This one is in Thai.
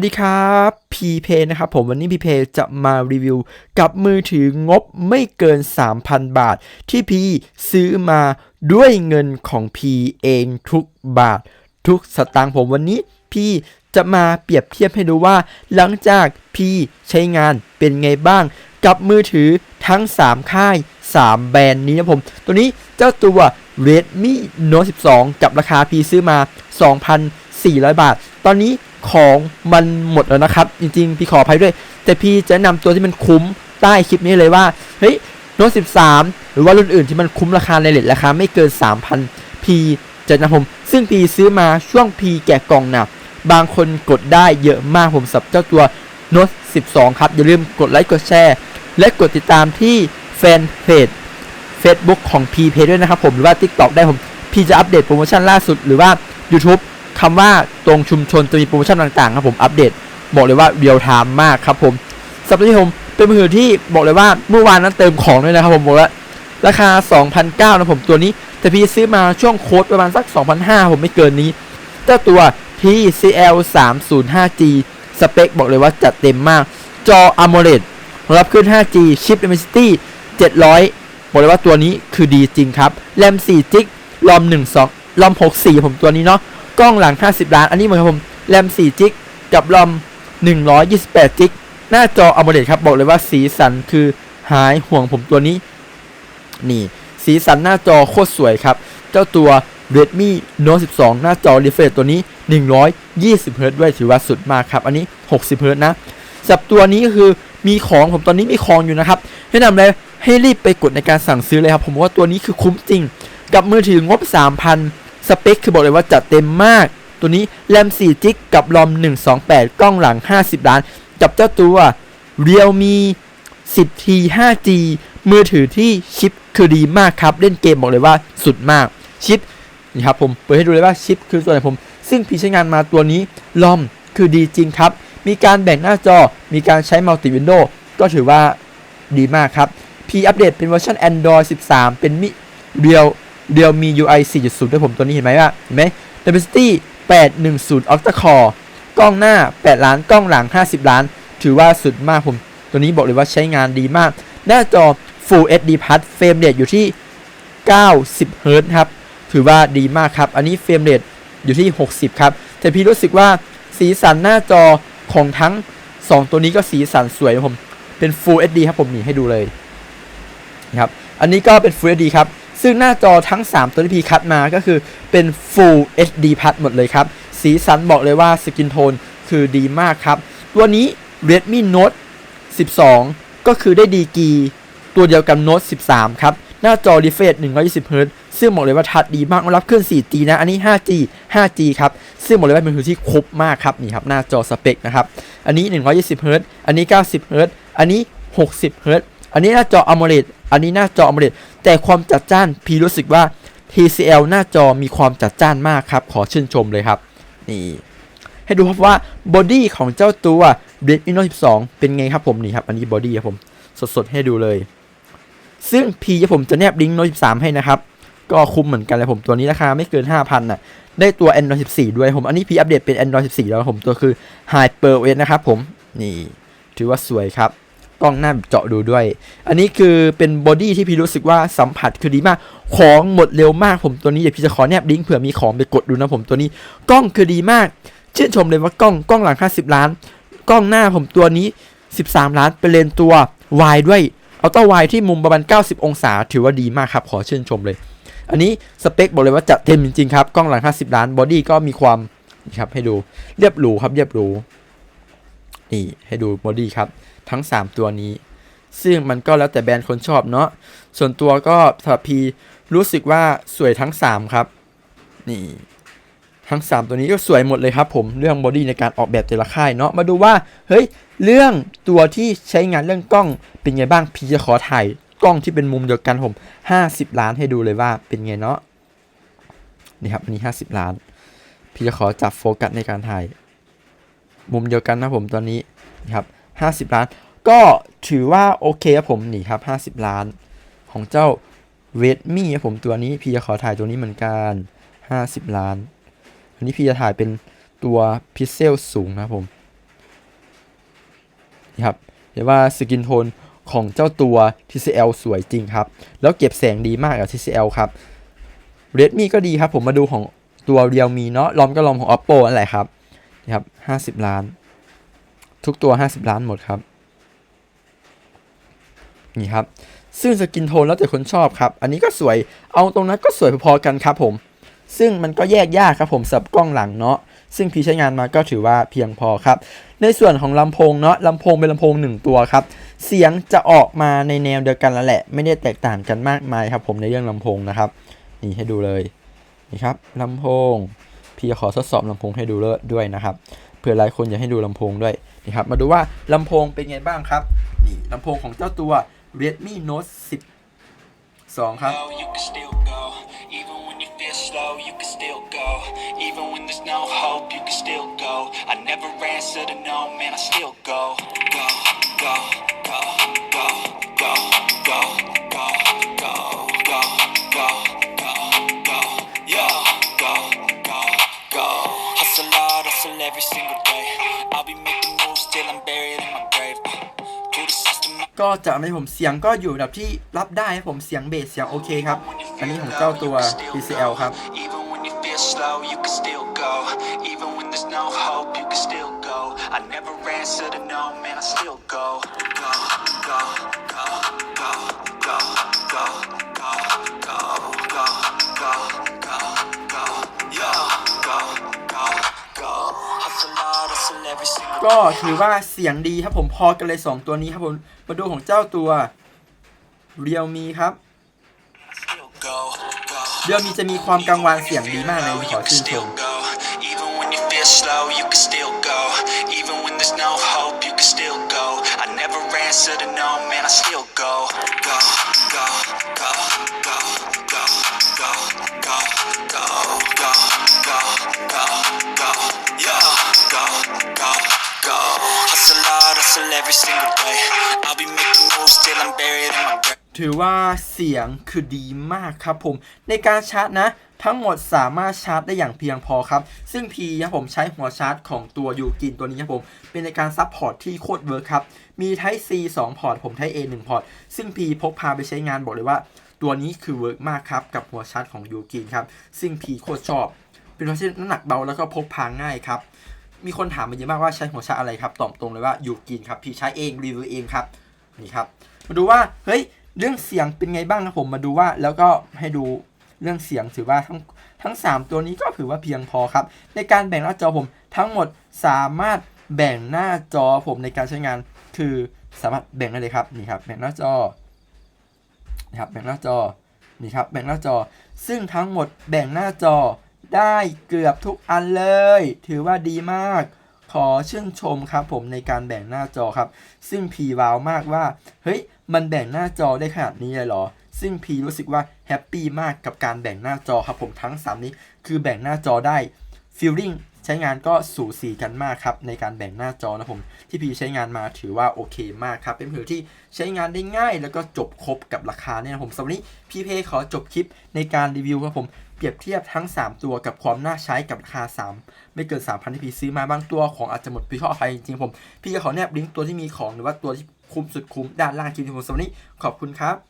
สวัสดีครับพีเพนะครับผมวันนี้พีเพจะมารีวิวกับมือถืองบไม่เกิน 3,000 บาท ที่พีซื้อมาด้วยเงินของพีเองทุกบาท ทุกสตางค์ผมวันนี้พี่จะมาเปรียบเทียบให้ดูว่า หลังจากพี่ใช้งานเป็นไงบ้าง กับมือถือทั้ง 3 ค่าย 3 แบรนด์นี้นะผม ตัวนี้เจ้าตัว Redmi Note 12 กับราคาพี่ซื้อมา 2,400 บาท ตอนนี้ ของมันหมดแล้วนะครับ จริงๆ พี่ขออภัยด้วย แต่พี่จะนะนำตัวที่มันคุ้มใต้คลิปนี้เลยว่า เฮ้ย Note 13 หรือว่ารุ่นอื่นที่มันคุ้มราคาในเลทราคาไม่เกิน 3,000 พีจะนะผม ซึ่งพีซื้อมาช่วงพีแกะกล่องนะบางคนกดได้เยอะมากผมสับเจ้าตัว Note 12 ครับ อย่าลืมกดไลค์กดแชร์และกดติดตามที่แฟนเพจ Facebook ของ p p ด้วยนะครับผมหรือว่า TikTok ได้ผม พี่จะอัปเดตโปรโมชั่นล่าสุดหรือว่า YouTube คำว่าตรงชุมชนจะมีโปรโมชั่นต่างๆครับผมอัปเดต บอกเลยว่าเรียลไทม์มากครับผมสำหรับที่ผมเป็นมือถือที่บอกเลยว่าเมื่อวานนั้นเติมของด้วยนะครับผมบอกว่าราคา 2,009นะผมตัวนี้ แต่พี่ซื้อมาช่วงโค้ดประมาณสัก2,500ผมไม่เกินนี้เจ้าตัว TCL 305G สเปคบอกเลยว่าจัดเต็มมาก จอ AMOLED รับขึ้น 5G ชิป Dimensity 700 บอกเลยว่าตัวนี้คือดีจริงครับ แรม4จิกรอม 12รอม 64 ผมตัวนี้เนาะ กล้องหลัง 50 ล้าน อันนี้เหมือนครับผม แรม 4 จิก กับรอม 128 จิก หน้าจอ AMOLED ครับ บอกเลยว่าสีสันคือหายห่วงผมตัวนี้ นี่ สีสันหน้าจอโคตรสวยครับ เจ้าตัว Redmi Note 12 หน้าจอ refresh ตัวนี้ 120 Hz ด้วยถือว่าสุดมากครับ อันนี้ 60 Hz นะสับตัวนี้ก็คือมีของผมตอนนี้มีของอยู่นะครับแนะนำเลยให้รีบไปกดในการสั่งซื้อเลยครับ ผมว่าตัวนี้คือคุ้มจริง กับมือถืองบ 3,000 สเปคคือบอกเลยว่าจัดเต็มมาก ตัวนี้แรม4จิกกับรอม 128 กล้องหลัง 50 ล้าน กับเจ้าตัว Realme 10T 5G มือถือที่ชิปคือดีมากครับ เล่นเกมบอกเลยว่าสุดมากชิปนี่ครับผมเปิดให้ดูเลยว่าชิปคือตัวไหนผม ซึ่งพี่ใช้งานมาตัวนี้ลอมคือดีจริงครับ มีการแบ่งหน้าจอ มีการใช้มัลติวินโดว์ก็ถือว่าดีมากครับ พี่อัปเดตเป็นเวอร์ชัน Android 13 เป็นมิเรียว เรียวมี UI 4.0 ด้วยผมตัวนี้เห็นไหมว่าเห็นไหม Dimensity 810 Octa Core กล้องหน้า 8 ล้านกล้องหลัง 50 ล้าน ถือว่าสุดมากผม ตัวนี้บอกเลยว่าใช้งานดีมาก หน้าจอ Full HD Plus เฟรมเรทอยู่ที่ 90 Hz ครับ ถือว่าดีมากครับ อันนี้เฟรมเรทอยู่ที่ 60 ครับ แต่พี่รู้สึกว่าสีสันหน้าจอของทั้ง 2 ตัวนี้ก็สีสันสวยผม เป็น Full HD ครับผมนี่ให้ดูเลยนะครับ อันนี้ก็เป็น Full HD ครับ ซึ่งหน้าจอทั้ง 3 ตัวที่พีคัดมาก็คือเป็น Full HD Plus หมดเลยครับ สีสันบอกเลยว่าสกินโทนคือดีมากครับ ตัวนี้ Redmi Note 12 ก็คือได้ดีกีตัวเดียวกับ Note 13 ครับ หน้าจอ refresh 120 Hz ซึ่งบอกเลยว่าทัดดีมากรับเครื่อง 4G นะ อันนี้ 5G 5G ครับ ซึ่งบอกเลยว่าเป็นมือถือที่ครบมากครับ นี่ครับ หน้าจอสเปคนะครับ อันนี้ 120 Hz อันนี้ 90 Hz อันนี้ 60 Hz อันนี้หน้าจอ AMOLED อันนี้หน้าจอ AMOLED แต่ความจัดจ้านพีรู้สึกว่า TCL หน้าจอมีความจัดจ้านมากครับ ขอชื่นชมเลยครับ นี่ ให้ดูครับว่าบอดี้ของเจ้าตัว Redmi Note 12 เป็นไงครับผมนี่ครับ อันนี้บอดี้ครับผม สดๆ ให้ดูเลย ซึ่งพีผมจะแนบลิงก์ Note 13 ให้นะครับ ก็คุ้มเหมือนกันเลยผมตัวนี้ราคาไม่เกิน 5,000น่ะ ได้ตัว Android 14 ด้วยผม อันนี้พีอัปเดตเป็น Android 14 แล้วผมตัวคือ HyperOS นะครับผม นี่ ถือว่าสวยครับ กล้องหน้าเจาะดูด้วย อันนี้คือเป็นบอดี้ที่พี่รู้สึกว่าสัมผัสคือดีมาก ของหมดเร็วมากผมตัวนี้เดี๋ยวพี่จะขอแนบลิงก์เผื่อมีของไปกดดูนะผมตัวนี้ กล้องคือดีมาก ชื่นชมเลยว่ากล้องกล้องหลัง 50 ล้าน กล้องหน้าผมตัวนี้ 13 ล้านเป็นเลนตัววายด้วยเอาต้าวายที่มุมประมาณ 90 องศา ถือว่าดีมากครับ ขอชื่นชมเลย อันนี้สเปคบอกเลยว่าจัดเต็มจริงๆครับ กล้องหลัง 50 ล้าน บอดี้ก็มีความครับให้ดู เรียบหรูครับ เรียบหรู นี่ให้ดูบอดี้ครับ ทั้ง 3 ตัวนี้ ซึ่งมันก็แล้วแต่แบรนด์คนชอบเนาะส่วนตัวก็สำหรับพีรู้สึกว่าสวยทั้ง 3 ครับ นี่ทั้ง 3 ตัวนี้ก็สวยหมดเลยครับผมเรื่องบอดี้ในการออกแบบแต่ละค่ายเนาะมาดูว่าเฮ้ยเรื่องตัวที่ใช้งานเรื่องกล้องเป็นไงบ้างพีจะขอถ่ายกล้องที่เป็นมุมเดียวกันผม 50 ล้านให้ดูเลยว่าเป็นไงเนาะนี่ครับอันนี้ 50 ล้าน พี่จะขอจับโฟกัสในการถ่าย มุมเดียวกันนะผมตอนนี้นครับ 50 ล้าน ก็ถือว่าโอเคครับผมนี่ครับ 50 ล้าน ของเจ้า Redmi ครับผมตัวนี้พี่จะขอถ่ายตัวนี้เหมือนกัน 50 ล้าน อันนี้พี่จะถ่ายเป็นตัวพิเซลสูงนะครับผมนี่ครับเห็นว่าสกินโทนของเจ้าตัว TCL สวยจริงครับ แล้วเก็บแสงดีมากกับ TCL ครับ Redmi ก็ดีครับ ผมมาดูของตัว Realme เนาะลอมก็ลอมของ Oppo นั่นแหละครับนี่ครับ 50 ล้าน ทุกตัว 50 ล้านหมดครับ นี่ครับ ซึ่งสกินโทนแล้วแต่คนชอบครับ อันนี้ก็สวย เอาตรงนั้นก็สวยพอๆกันครับผม ซึ่งมันก็แยกยากครับผมสับกล้องหลังเนาะ ซึ่งพี่ใช้งานมาก็ถือว่าเพียงพอครับ ในส่วนของลำโพงเนาะลำโพงเป็นลำโพงหนึ่งตัวครับ เสียงจะออกมาในแนวเดียวกันแล้วแหละ ไม่ได้แตกต่างกันมากมายครับผมในเรื่องลำโพงนะครับ นี่ให้ดูเลย นี่ครับลำโพง พี่จะขอทดสอบลำโพงให้ดูเลยด้วยนะครับ เผื่อหลายคนอยากให้ดูลำโพงด้วย นี่ครับมาดูว่าลำโพงเป็นไงบ้างครับนี่ลำโพงของเจ้าตัว Redmi Note 10 2 ครับ go, you can still go. ก็จะกในผมเสียงก็อยู่แบบที่รับได้ครัผมเสียงเบสเสียงโอเคครับ อันนี้ของเจ้าตัว PCL ครับ ก็ถือว่าเสียงดีครับผมพอกันเลย 2 ตัวนี้ครับผม มาดูของเจ้าตัวเรียวมีครับเรียวมีจะมีความกังวานเสียงดีมากเลยขอชื่นชม go. ถือว่าเสียงคือดีมากครับผม ในการชาร์จนะ ทั้งหมดสามารถชาร์จได้อย่างเพียงพอครับ ซึ่ง P ครับผมใช้หัวชาร์จของตัวยูกินตัวนี้ครับผม เป็นในการซับพอร์ตที่โคตรเวิร์คครับ มี Type C 2 พอร์ต ผม Type A 1 พอร์ต ซึ่ง P พกพาไปใช้งานบอกเลยว่า ตัวนี้คือเวิร์กมากครับกับหัวชาร์จของยูกินครับ ซึ่ง P โคตรชอบ เป็นหัวชาร์จน้ำหนักเบาแล้วก็พกพาง่ายครับ มีคนถามมาเยอะมากว่าใช้หัวชาอะไรครับตอบตรงเลยว่าอยู่กินครับพี่ใช้เองรีวิวเองครับนี่ครับ มาดูว่าเฮ้ยเรื่องเสียงเป็นไงบ้างครับผมมาดูว่าแล้วก็ให้ดูเรื่องเสียงถือว่าทั้งทั้ง 3 ตัวนี้ก็ถือว่าเพียงพอครับ ในการแบ่งหน้าจอผมทั้งหมดสามารถแบ่งหน้าจอผมในการใช้งาน คือสามารถแบ่งได้เลยครับนี่ครับแบ่งหน้าจอนะครับแบ่งหน้าจอนี่ครับแบ่งหน้าจอ ซึ่งทั้งหมดแบ่งหน้าจอ ได้เกือบทุกอันเลย ถือว่าดีมาก ขอชื่นชมครับผมในการแบ่งหน้าจอครับ ซึ่งพีว้าวมากว่า เฮ้ย มันแบ่งหน้าจอได้ขนาดนี้เลยเหรอ ซึ่งพีรู้สึกว่าแฮปปี้มากกับการแบ่งหน้าจอครับผมทั้ง 3 นี้ คือแบ่งหน้าจอได้ฟีลลิ่ง ใช้งานก็สูสีกันมากครับในการแบ่งหน้าจอนะผมที่พีใช้งานมาถือว่าโอเคมากครับ เป็นมือที่ใช้งานได้ง่าย แล้วก็จบครบกับราคาเนี่ยนะผมสำหรับนี้พีเพขอจบคลิปในการรีวิวครับผมเปรียบเทียบทั้ง 3 ตัวกับความน่าใช้กับราคา 3 ไม่เกิน 3,000ที่พี่ซื้อมาบางตัวของอาจจะหมดพี่ขออภัยจริงๆผมพี่จะขอแนบลิงก์ตัวที่มีของหรือว่าตัวที่คุ้มสุดคุ้มด้านล่างคลิปที่ผมสำหรับนี้ขอบคุณครับ